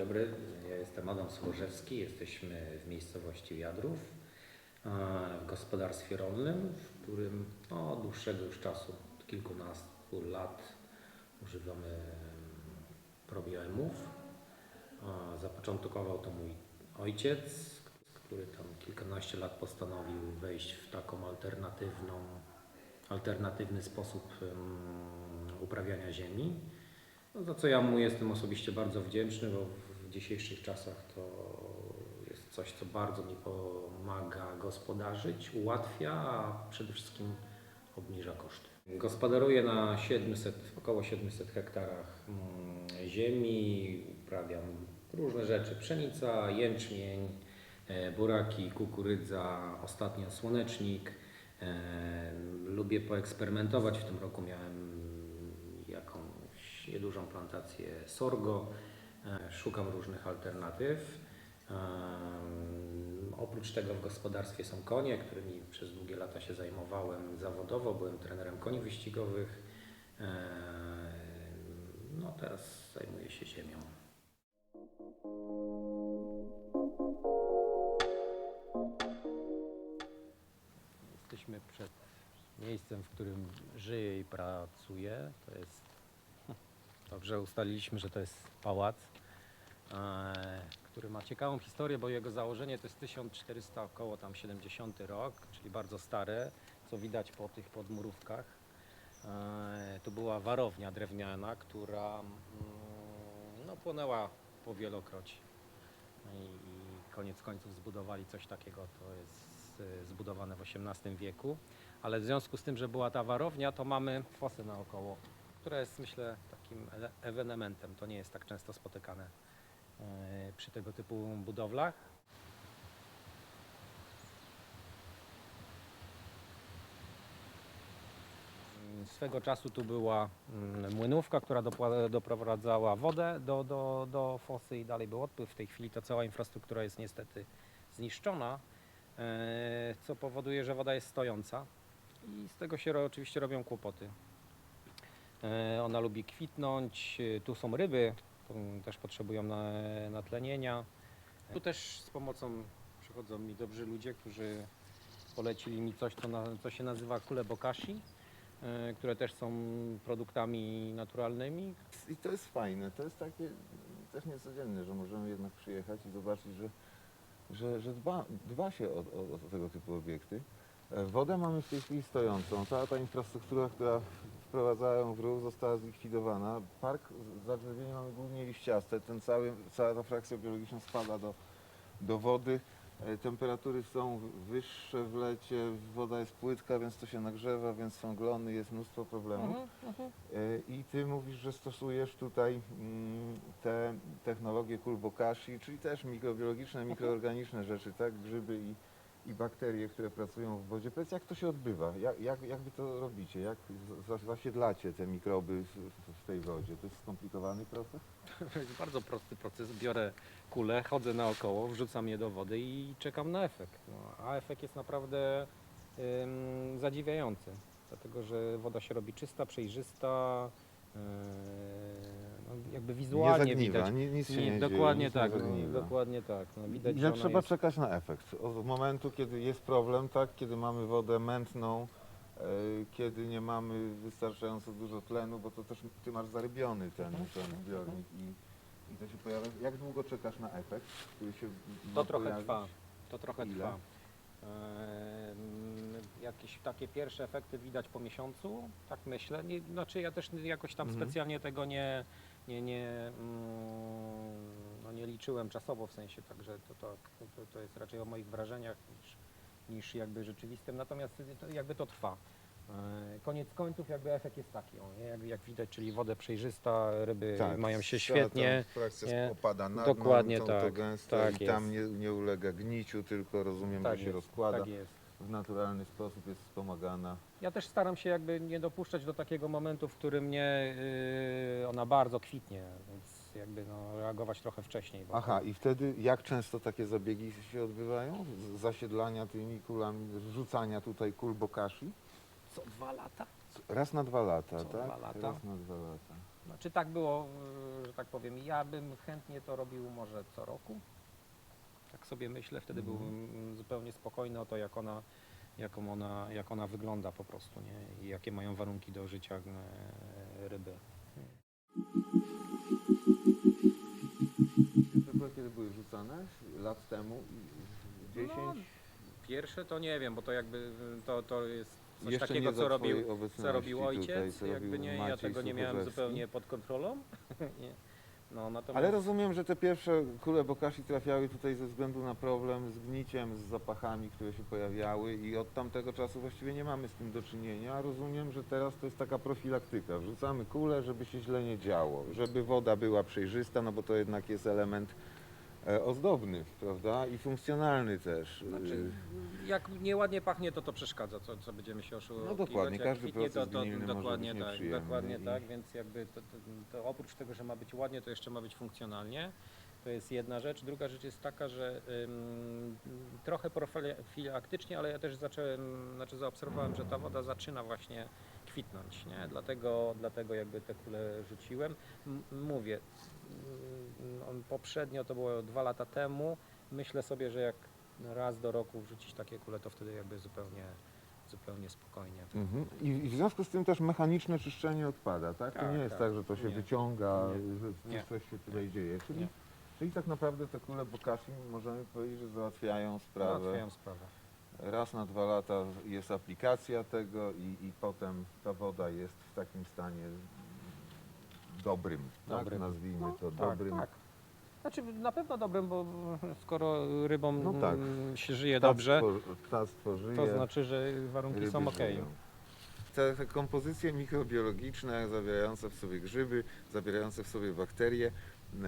dobry, ja jestem Adam Słożewski. Jesteśmy w miejscowości Wiadrów, e, w gospodarstwie rolnym, w którym no, od dłuższego już czasu, od kilkunastu lat używamy em, probioemów. E, Zapoczątkował to mój ojciec, który tam kilkanaście lat postanowił wejść w taką alternatywną, alternatywny sposób em, uprawiania ziemi. No, za co ja mu jestem osobiście bardzo wdzięczny, bo w dzisiejszych czasach to jest coś, co bardzo mi pomaga gospodarzyć, ułatwia, a przede wszystkim obniża koszty. Gospodaruję na 700, około 700 hektarach mm, ziemi, uprawiam różne rzeczy, pszenica, jęczmień, e, buraki, kukurydza, ostatnio słonecznik. E, Lubię poeksperymentować, w tym roku miałem jakąś niedużą plantację sorgo. E, Szukam różnych alternatyw. Em, Oprócz tego w gospodarstwie są konie, którymi przez długie lata się zajmowałem zawodowo. Byłem trenerem koni wyścigowych. Em, No teraz zajmuję się ziemią. Jesteśmy przed miejscem, w którym żyję i pracuję. To jest. Dobrze ustaliliśmy, że to jest pałac, e, który ma ciekawą historię, bo jego założenie to jest 1400 około tam 70 rok, czyli bardzo stare, co widać po tych podmurówkach. E, To była warownia drewniana, która mm, no, płonęła powielokroć. I, I koniec końców zbudowali coś takiego, to jest e, zbudowane w XVIII wieku. Ale w związku z tym, że była ta warownia, to mamy fosę naokoło, która jest myślę takim ewenementem. To nie jest tak często spotykane e, przy tego typu budowlach. Mm, Swego czasu tu była mm, młynówka, która doprowadzała wodę do, do, do fosy i dalej był odpływ. W tej chwili ta cała infrastruktura jest niestety zniszczona, e, co powoduje, że woda jest stojąca i z tego się oczywiście robią kłopoty. E, Ona lubi kwitnąć, e, tu są ryby, też potrzebują na, natlenienia. Tu też z pomocą przychodzą mi dobrzy ludzie, którzy polecili mi coś, co, na, co się nazywa kule bokashi, e, które też są produktami naturalnymi. I to jest fajne, to jest takie też niecodzienne, że możemy jednak przyjechać i zobaczyć, że, że, że dba, dba się o, o, o tego typu obiekty. Wodę mamy w tej chwili stojącą. Cała ta infrastruktura, która wprowadzała ją w ruch, została zlikwidowana. Park z- zadrzewienie mamy głównie liściaste. Ten cały, cała ta frakcja biologiczna spada do, do wody. E, Temperatury są wyższe w lecie, woda jest płytka, więc to się nagrzewa, więc są glony, jest mnóstwo problemów. E, I ty mówisz, że stosujesz tutaj mm, te technologie kulbokashi, czyli też mikrobiologiczne, mikroorganiczne rzeczy, tak? Grzyby i, i bakterie, które pracują w wodzie. Powiedz, jak to się odbywa? Jak, jak, jak wy to robicie? Jak za- zasiedlacie te mikroby w, tej wodzie? To jest skomplikowany proces? Jest bardzo prosty proces. Biorę kulę, chodzę naokoło, wrzucam je do wody i czekam na efekt. No, a efekt jest naprawdę ym, zadziwiający, dlatego że woda się robi czysta, przejrzysta, no, jakby wizualnie nie zagniwa, widać. ni- nic się Nie, nie, dokładnie dzieje, nic tak, nie zagniwa. dokładnie tak. No, widać, Ile że ona trzeba jest... czekać na efekt? Od momentu, kiedy jest problem, tak? Kiedy mamy wodę mętną, e, kiedy nie mamy wystarczająco dużo tlenu, bo to też ty masz zarybiony ten, Mhm. ten zbiornik i, i to się pojawia. Jak długo czekasz na efekt, który się To ma trochę pojawić? trwa. To trochę Ile? trwa. Ehm, Jakieś takie pierwsze efekty widać po miesiącu, tak myślę. Nie, znaczy ja też jakoś tam Mhm. specjalnie tego nie, nie, nie, mm, no nie liczyłem czasowo w sensie, także to, to, to, to jest raczej o moich wrażeniach niż, niż jakby rzeczywistym, natomiast to, jakby to trwa. E, Koniec końców jakby efekt jest taki, o, jak, jak widać, czyli woda przejrzysta, ryby Tak, mają się cała ta świetnie. Frakcja opada na Dokładnie całą tak, to gęsto tak i tam jest. nie, nie ulega gniciu, tylko rozumiem, Tak że się jest, rozkłada tak jest. W naturalny sposób, jest wspomagana. Ja też staram się jakby nie dopuszczać do takiego momentu, w którym nie, yy, ona bardzo kwitnie, więc jakby no, reagować trochę wcześniej. Bo Aha, i wtedy jak często takie zabiegi się odbywają? Z- Zasiedlania tymi kulami, rzucania tutaj kul bokashi? Co dwa lata? Raz na dwa lata, Co tak? dwa lata. Raz na dwa lata. Znaczy tak było, y, że tak powiem, ja bym chętnie to robił może co roku. Tak sobie myślę, wtedy Mhm. byłbym zupełnie spokojny o to, jak ona, jaką ona, jak ona wygląda po prostu, nie? I jakie mają warunki do życia e, ryby. Były kiedy były rzucane? Lat temu? 10? No, Pierwsze to nie wiem, bo to jakby y, to, to jest coś Jeszcze takiego, co robił, co robił tutaj, ojciec, co jakby robił nie, ja tego nie miałem zupełnie pod kontrolą. nie. No, natomiast, Ale rozumiem, że te pierwsze kule bokashi trafiały tutaj ze względu na problem z gniciem, z zapachami, które się pojawiały i od tamtego czasu właściwie nie mamy z tym do czynienia. Rozumiem, że teraz to jest taka profilaktyka. Wrzucamy kulę, żeby się źle nie działo, żeby woda była przejrzysta, no bo to jednak jest element ozdobny, prawda? I funkcjonalny też. Znaczy, jak nieładnie pachnie, to to przeszkadza, co, co będziemy się oszukiwać. No dokładnie, jak każdy kwitnie, to, proces to, gnilny może dokładnie tak, dokładnie i- tak, więc jakby to, to, to oprócz tego, że ma być ładnie, to jeszcze ma być funkcjonalnie. To jest jedna rzecz. Druga rzecz jest taka, że ym, trochę profilaktycznie, ale ja też zacząłem, znaczy zaobserwowałem, że ta woda zaczyna właśnie kwitnąć, nie? Dlatego, dlatego jakby te kule rzuciłem. M- mówię, on poprzednio to było dwa lata temu. Myślę sobie, że jak raz do roku wrzucić takie kule, to wtedy jakby zupełnie, zupełnie spokojnie. Mhm. I, w związku z tym też mechaniczne czyszczenie odpada, tak? to Tak, nie jest tak. tak, że to się Nie. wyciąga, Nie. że Nie. coś się tutaj dzieje. Czyli, Nie. czyli tak naprawdę te kule bokashi możemy powiedzieć, że załatwiają sprawę. Załatwiają sprawę. Raz na dwa lata jest aplikacja tego i, i potem ta woda jest w takim stanie dobrym, Dobrym. tak? nazwijmy No, to tak, dobrym. tak. Znaczy na pewno dobrym, bo skoro rybom No tak. mm, się żyje Ptactwo- dobrze, Ptactwo żyje. to znaczy, że warunki są ok. żyją. Te, te kompozycje mikrobiologiczne zawierające w sobie grzyby, zawierające w sobie bakterie,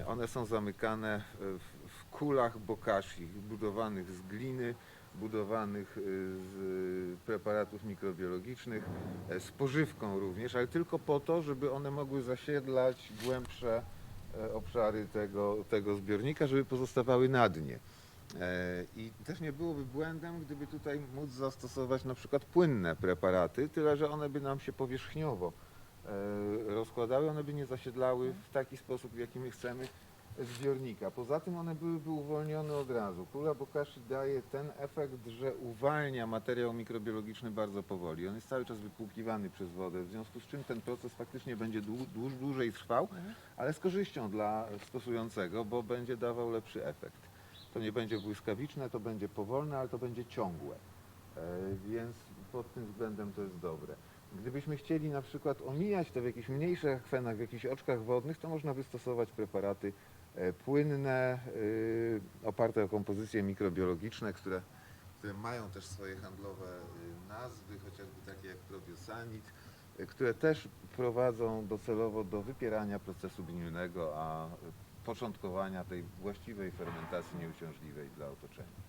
one są zamykane w, w kulach bokashi, budowanych z gliny, budowanych y, z preparatów mikrobiologicznych, e, z pożywką również, ale tylko po to, żeby one mogły zasiedlać głębsze e, obszary tego, tego zbiornika, żeby pozostawały na dnie. E, I też nie byłoby błędem, gdyby tutaj móc zastosować na przykład płynne preparaty, tyle że one by nam się powierzchniowo rozkładały, one by nie zasiedlały w taki sposób, w jaki my chcemy zbiornika. Poza tym one byłyby uwolnione od razu. Kula bokashi daje ten efekt, że uwalnia materiał mikrobiologiczny bardzo powoli. On jest cały czas wypłukiwany przez wodę, w związku z czym ten proces faktycznie będzie dłu- dłuż, dłużej trwał, ale z korzyścią dla stosującego, bo będzie dawał lepszy efekt. To nie będzie błyskawiczne, to będzie powolne, ale to będzie ciągłe. E, Więc pod tym względem to jest dobre. Gdybyśmy chcieli na przykład omijać to w jakichś mniejszych akwenach, w jakichś oczkach wodnych, to można wystosować preparaty płynne, y, oparte o kompozycje mikrobiologiczne, które, które mają też swoje handlowe y, nazwy, chociażby takie jak probiosanid, y, które też prowadzą docelowo do wypierania procesu gnilnego, a początkowania tej właściwej fermentacji nieuciążliwej dla otoczenia.